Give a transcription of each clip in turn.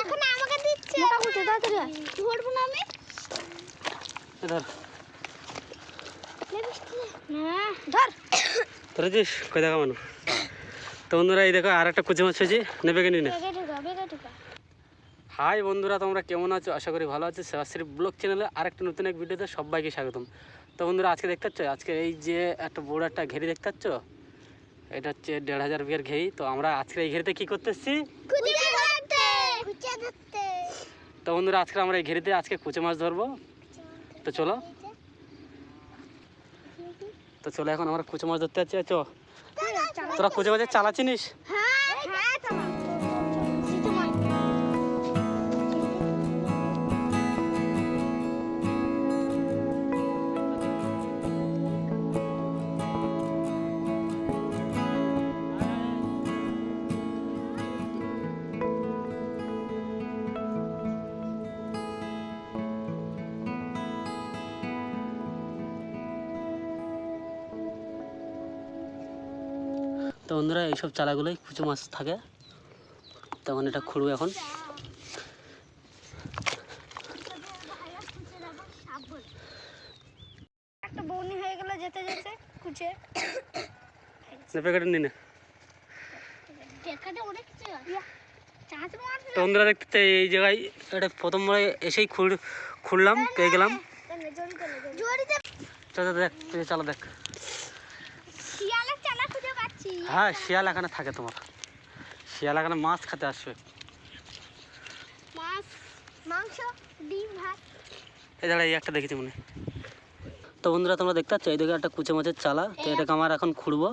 এখন আমাকে দিচ্ছে। মোটা করতে তাড়াতাড়ি ধরবো না আমি। ধর। ধর। ধরেছিস কই দেখা মানু। তো বন্ধুরা এই দেখো আর একটা কুচি মাছ হয়েছে নেবে কিনি না হাই বন্ধুরা তোমরা কেমন আছো? আশা করি ভালো আছো। সেবাশ্রী ব্লগ চ্যানেলে আরেকটা নতুন এক ভিডিওতে সবাইকে স্বাগতম। তো বন্ধুরা আজকে দেখতে পাচ্ছ? আজকে এই যে একটা বড় একটা ঘেরি দেখতে পাচ্ছ? এটা হচ্ছে দেড় হাজার বিয়ের ঘেরি। তো আমরা আজকে এই ঘেরিতে কী করতে এসেছি কুচে ধরতে কুচে ধরতে তো বন্ধুরা আজকে আমরা এই ঘেরিতে আজকে কুচে মাছ ধরবো। তো চলো। তো চলো এখন আমরা কুচে মাছ ধরতে যাচ্ছি। চ। তোরা কুচে মাছের চালা চিনিস হ্যাঁ। তো বন্ধুরা এইসব চালাগুলোই কুচো মাছ থাকে তখন এটা খুঁড়বো এখন একটা বৌনি হয়ে গেল যেতে যেতে কুচে প্যাকেট নিনে তো বন্ধুরা দেখতে এই জায়গায় এটা প্রথমবারে এসেই খুঁড় খুঁড়লাম পেয়ে গেলাম চল দেখ তুই চালা দেখ শিয়ালের চালা খুঁজে পাচ্ছি হ্যাঁ শিয়াল এখানে থাকে তোমার। শিয়াল এখানে মাছ খেতে আসবে। এই দাঁড়া এই একটা দেখেছি মনে তো বন্ধুরা তোমরা দেখতে পাচ্ছ? এই দিকে একটা কুচে মাছের চালা। তো এটাকে আমার এখন খুঁড়বো।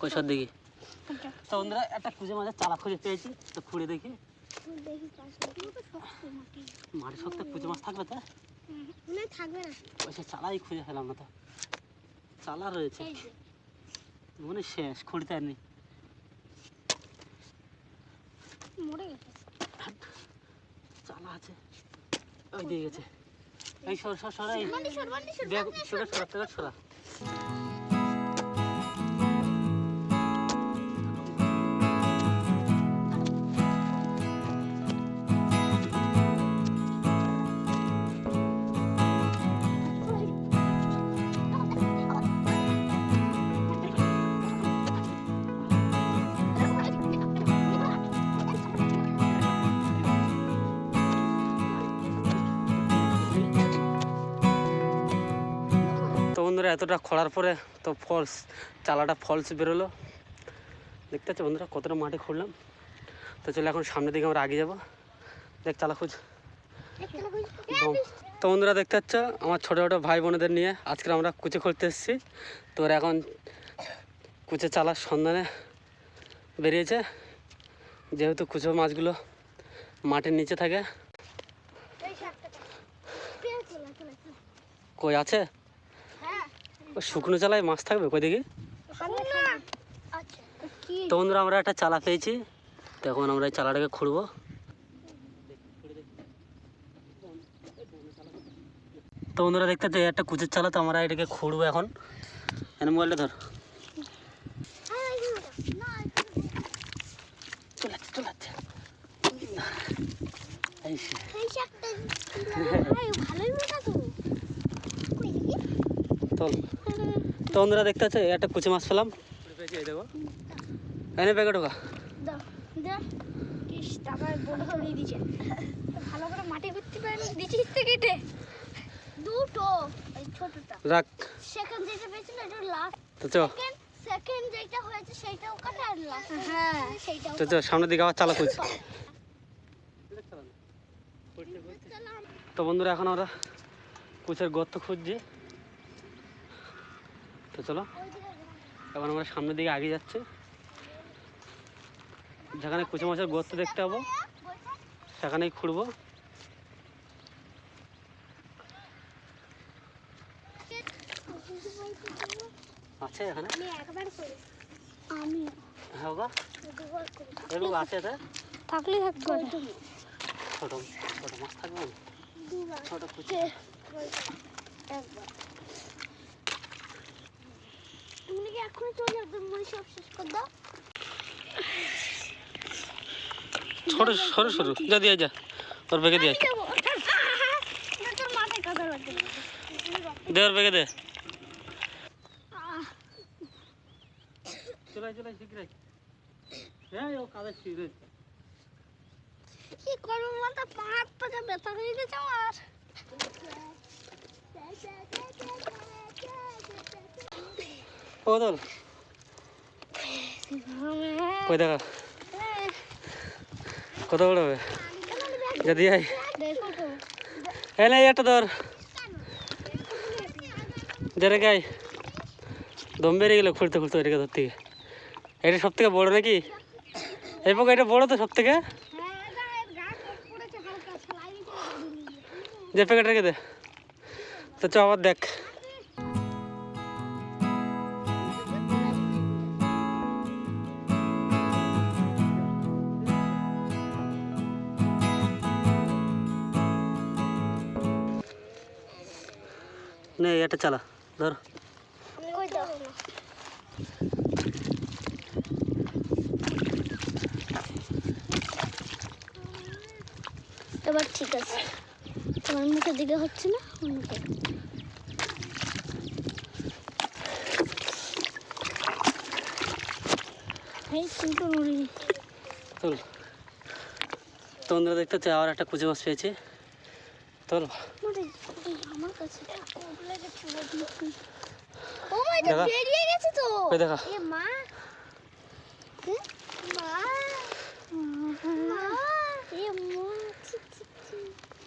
কৈশোর দিকে? তো বন্ধুরা একটা কুচে মাছের চালা খুঁজে পেয়েছি। তো খুঁড়ে দেখি। দেখি শক্ত মাটি। সত্যি কুচে মাছ থাকবে তো? থাকবে না। ওই সে চালাই খুঁজে ফেলাম না তো। চালা রয়েছে। মনে শেষ খুঁড়তে আর নেই মরে গেছে। চালা আছে। ওই দিয়ে গেছে। এই সর সর সর এই মান্ডি সর মান্ডি সর দেখ সরা। সরা সরা বন্ধুরা এতটা খোঁড়ার পরে তো ফলস চালাটা ফলস বেরোলো। দেখতে পাচ্ছ বন্ধুরা কতটা মাটি খুঁড়লাম। তো চলে এখন সামনের দিকে আমরা আগে যাব। দেখ চালা খুঁজ। তো বন্ধুরা দেখতে পাচ্ছ আমার ছোটো ছোটো ভাই বোনেদের নিয়ে আজকে আমরা কুচে খুঁড়তে এসেছি। তো ওরা এখন কুচে চালার সন্ধানে বেরিয়েছে। যেহেতু কুচো মাছগুলো মাটির নিচে থাকে। কই আছে? শুকনো চালায় মাছ থাকবে কই দেখি না আচ্ছা কি তো বন্ধুরা আমরা একটা চালা পেয়েছি। তো এখন আমরা এই চালাটাকে খুঁড়বো। তো বন্ধুরা দেখতে তো একটা কুচের চালা তো আমরা এটাকে খুঁড়বো এখন। এনে মোবাইলটা ধর। চলে তো বন্ধুরা দেখতে পাচ্ছ একটা কুচে মাছ পেলাম। দেখো এনে প্যাকেট ছোটটা। রাখ। সেকেন্ড যেটা পেয়েছিল এটা লাস্ট তো চ। সেকেন্ড যেটা হয়েছে সেটাও কাটা আর লাস্ট হ্যাঁ। সেইটাও তো চ সামনের দিকে আবার চালা খুঁজ তো বন্ধুরা এখন আমরা কুচের গর্ত খুঁজছি। তো চলো এখন আমরা সামনের দিকে আগে যাচ্ছি। যেখানে কুচো মাছের গর্ত দেখতে পাবো সেখানেই খুঁড়বো। আছে এখানে? আমি একবার করি আমি। হ্যাঁ গো। দুবার আছে থাকলে ছোট ছোট মাছ থাকবে? ছোট কুচি। একবার। তুমি এখনই চলে যাবে তুমি সব শেষ করে দাও। ছোট সরু সরু যা দিয়ে যা ওর বেগে দিয়ে দে ওর বেগে দে। আহ, চলাই চলাই শিখরে হ্যাঁ ও কাদের শিখরে কি করব মাথা পাঁচ পাঁচা ব্যথা হয়ে গেছে আমার। ও দল কই দেখা কত বড় হবে যা দিয়ে আয় দেখো তো এই একটা ধর জেরে গাই দম বেরিয়ে গেলো খুলতে খুলতে এটাকে ধর থেকে এটা সব থেকে বড় নাকি এই পোকা এটা বড় তো সব থেকে হ্যাঁ এটা যে প্যাকেট রেখে দে তো চ আবার দেখ নে এটা চালা ধর। এবার ঠিক আছে। তোমার মুখের দিকে হচ্ছে না? মুখে এই কিন্তু তোল তোমরা দেখতে আবার একটা কুচি মাছ পেয়েছি। কাছে ও গড দেখা। বেরিয়ে গেছে তো কই দেখা এ মা মা মা এ মা।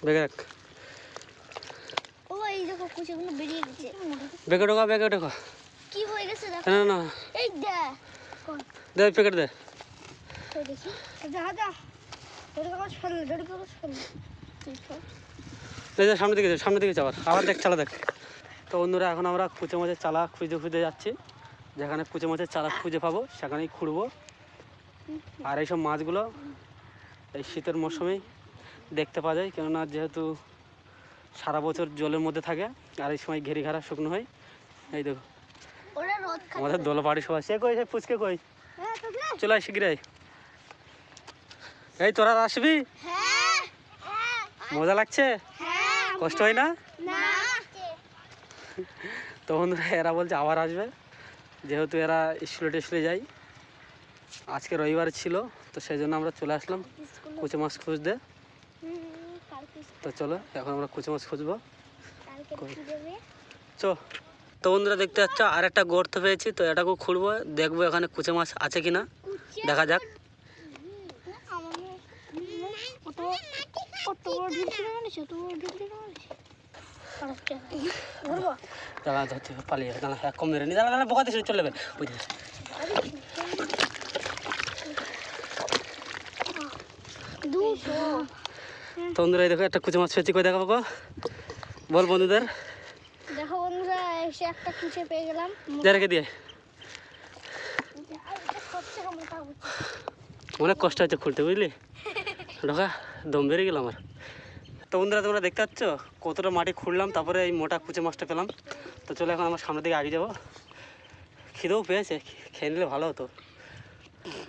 বেগে রাখ ও এই দেখো কুচিগুলো বেরিয়ে গেছে বেগে ঢোকা বেগে ঢোকা কি হয়ে গেছে দেখো না না এই দে দে প্যাকেট দে দেখি যা যা ধরে কাগজ ফেল ধরে কাগজ ফেল তুই ফেল সামনের দিকে যা সামনের দিকে যাবার আবার দেখ চালা দেখ। তো বন্ধুরা এখন আমরা কুচে মাছের চালা খুঁজে খুঁজে যাচ্ছি। যেখানে কুচে মাছের চালা খুঁজে পাবো সেখানেই খুঁড়বো। আর এইসব মাছগুলো এই শীতের মরশুমেই দেখতে পাওয়া যায় কেননা যেহেতু সারা বছর জলের মধ্যে থাকে আর এই সময় ঘেরি ঘাড়া শুকনো হয়। এই দেখো আমাদের দোলা বাড়ি সবাই সে কই সে পুচকে কই? হ্যাঁ। চলে আয় শিগগিরাই এই তোরা আসবি? হ্যাঁ হ্যাঁ। মজা লাগছে? কষ্ট হয় না? তো বন্ধুরা এরা বলছে আবার আসবে। যেহেতু এরা স্কুলে টেস্কুলে যায়। আজকে রবিবার ছিল তো সেই জন্য আমরা চলে আসলাম কুচো মাছ খুঁজতে। তো চলো এখন আমরা কুচো মাছ খুঁজবো? চো তো বন্ধুরা দেখতে পাচ্ছ আর একটা গর্ত পেয়েছি তো এটাকেও খুঁড়বো। দেখব এখানে কুচো মাছ আছে কি না দেখা যাক কত কত বড় ঢিল ছিল জানিস? কত বড় ঢিল ছিল জানিস? দাঁড়া ধরতে পালিয়ে যাবে। দাঁড়া কম মেরে নি। দাঁড়া দাঁড়া বোকা দিয়েছিল চলে যাবে ওই দিকে। তো বন্ধুরা দেখো একটা কুচো মাছ পেয়েছি। কই দেখাবো গো বল বন্ধুদের। দেখো বন্ধুরা এসে একটা খুঁজে পেয়ে গেলাম। যা রেখে দিয়ে। অনেক কষ্ট হচ্ছে খুলতে বুঝলি? ঢোকা। দম বেরিয়ে গেল আমার। তো বন্ধুরা তোমরা দেখতে পাচ্ছ? কতটা মাটি খুঁড়লাম তারপরে এই মোটা কুচে মাছটা পেলাম। তো চলো এখন আমার সামনের দিকে আগে যাব। খিদেও পেয়েছে খেয়ে নিলে ভালো হতো।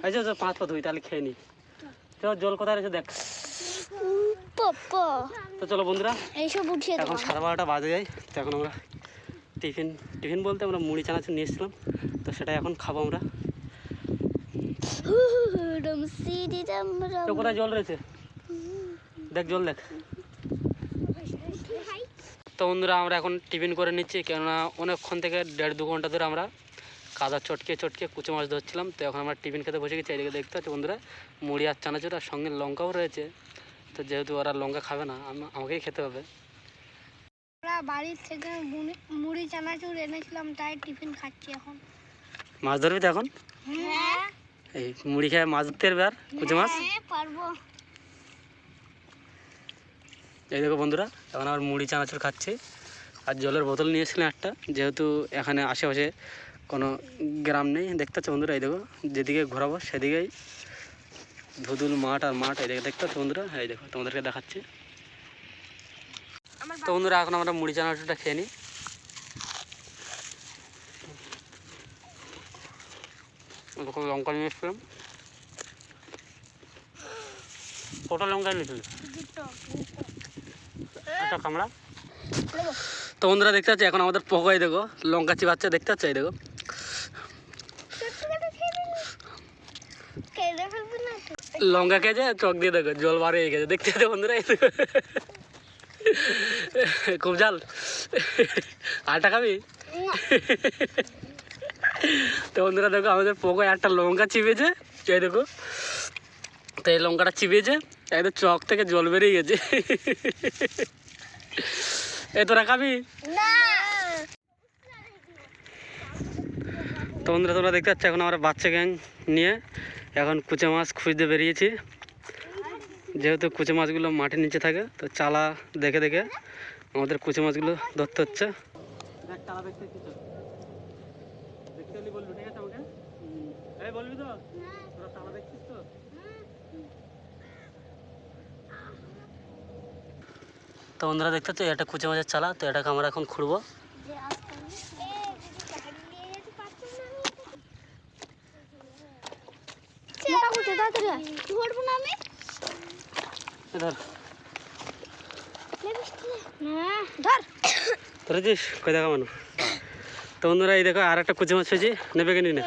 এই যে পাঁচ পা ধুই তাহলে খেয়ে নি। তো জল কোথায় রয়েছে দেখ। তো চলো বন্ধুরা এইসব উঠিয়ে এখন সাড়ে বারোটা বাজে যায় তো এখন আমরা টিফিন টিফিন বলতে আমরা মুড়ি চানাচুর নিয়ে এসেছিলাম। তো সেটাই এখন খাব আমরা। কোথায় জল রয়েছে? দেখ জল দেখ। তো বন্ধুরা আমরা এখন টিফিন করে নিচ্ছি কেননা অনেকক্ষণ থেকে দেড় দু ঘণ্টা ধরে আমরা কাদা চটকে চটকে কুচো মাছ ধরছিলাম। তো এখন আমরা টিফিন খেতে বসে গেছি এদিকে দেখতে পাচ্ছি বন্ধুরা মুড়ি আর চানাচুর আর সঙ্গে লঙ্কাও রয়েছে। তো যেহেতু ওরা লঙ্কা খাবে না আমাকেই খেতে হবে। বাড়ির থেকে মুড়ি- চানাচুর এনেছিলাম তাই টিফিন খাচ্ছি এখন। মাছ ধরবি তো এখন? হ্যাঁ। এই মুড়ি খেয়ে মাছ ধরতে পারবে আর কুচো মাছ? হ্যাঁ পারব। এই দেখো বন্ধুরা, এখন আবার মুড়ি, চানাচুর খাচ্ছি। আর জলের বোতল নিয়ে এসেছিলাম একটা, যেহেতু এখানে আশেপাশে কোনো গ্রাম নেই, দেখতে পাচ্ছ বন্ধুরা, এই দেখো, যেদিকে ঘোরাবো সেদিকেই ধুদুল মাঠ আর মাঠ, এই দেখো, দেখতে পাচ্ছ বন্ধুরা? এই দেখো, তোমাদেরকে দেখাচ্ছি। আমার তো বন্ধুরা, এখন আমরা মুড়ি, চানাচুরটা খেয়ে নিই। লঙ্কা নিয়ে এসছিলাম। কটা লঙ্কা নিয়েছিল দুটো। একটা কামড়া। নেব। তো বন্ধুরা দেখতে পাচ্ছি এখন আমাদের পকাই দেখো লঙ্কা চিবাচ্ছে দেখতে পাচ্ছি এই দেখো? লঙ্কা খেয়েছে চক দিয়ে দেখো জল বার হয়ে গেছে। দেখতে পাচ্ছি বন্ধুরা খুব জাল আটা খাবি? তো বন্ধুরা দেখো আমাদের পোকোয় একটা লঙ্কা চিপেছে এই দেখো। তো এই লঙ্কাটা চিপেছে একদম চক থেকে জল বেরিয়ে গেছে। এ তোরা খাবি? না। তো বন্ধুরা তোমরা দেখতে পাচ্ছ এখন আমরা বাচ্চা গ্যাং নিয়ে এখন কুচে মাছ খুঁজতে বেরিয়েছি। যেহেতু কুচে মাছগুলো মাটির নিচে থাকে তো চালা দেখে দেখে আমাদের কুচে মাছগুলো ধরতে হচ্ছে বলবি ঠিক আছে আমাকে এই বলবি তো তোরা চালা দেখছিস তো তো বন্ধুরা দেখতে পাচ্ছ, এটা কুচে মাছের চালা, তো এটাকে আমরা এখন খুঁড়বো। কই তো এই দেখো, আর একটা কুচি মাছ নেবে না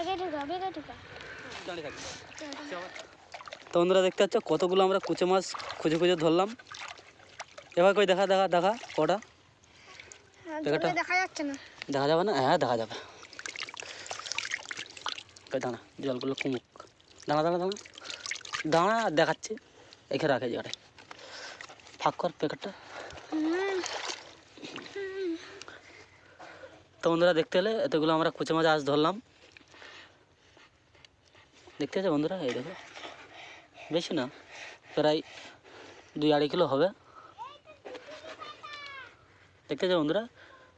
তো দেখতে কতগুলো আমরা কুচে মাছ খুঁজে খুঁজে ধরলাম। এবার কই দেখা দেখা দেখা কটা? হ্যাঁ, দেখা যাচ্ছে না। দেখা যাবে না? হ্যাঁ দেখা যাবে। কই দাঁড়া জলগুলো কুমুক। দাঁড়া দাঁড়া দাঁড়া। দাঁড়া দেখাচ্ছি। এখানে রাখে জায়গাটায়। ফাঁক কর প্যাকেটটা। তো বন্ধুরা দেখতে হলে এতগুলো আমরা কুচে মাছ আজ ধরলাম। দেখতে আছে বন্ধুরা? এই দেখো। বেশি না প্রায় দুই আড়াই কিলো হবে। দেখতে আছে বন্ধুরা?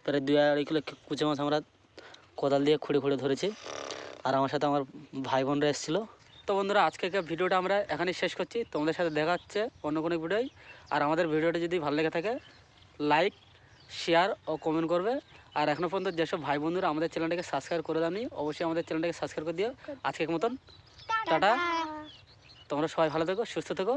প্রায় দুই আড়াই কিলো কুচে মাছ আমরা কোদাল দিয়ে খুঁড়ে খুঁড়ে ধরেছি। আর আমার সাথে আমার ভাই বোনরা এসেছিল। তো বন্ধুরা আজকে ভিডিওটা আমরা এখানেই শেষ করছি। তোমাদের সাথে দেখা হচ্ছে অন্য কোনো ভিডিওই আর আমাদের ভিডিওটা যদি ভালো লেগে থাকে লাইক শেয়ার ও কমেন্ট করবে। আর এখনও পর্যন্ত যেসব ভাই বন্ধুরা আমাদের চ্যানেলটাকে সাবস্ক্রাইব করে দাওনি অবশ্যই আমাদের চ্যানেলটাকে সাবস্ক্রাইব করে দিও। আজকের মতন টাটা। তোমরা সবাই ভালো থেকো সুস্থ থেকো।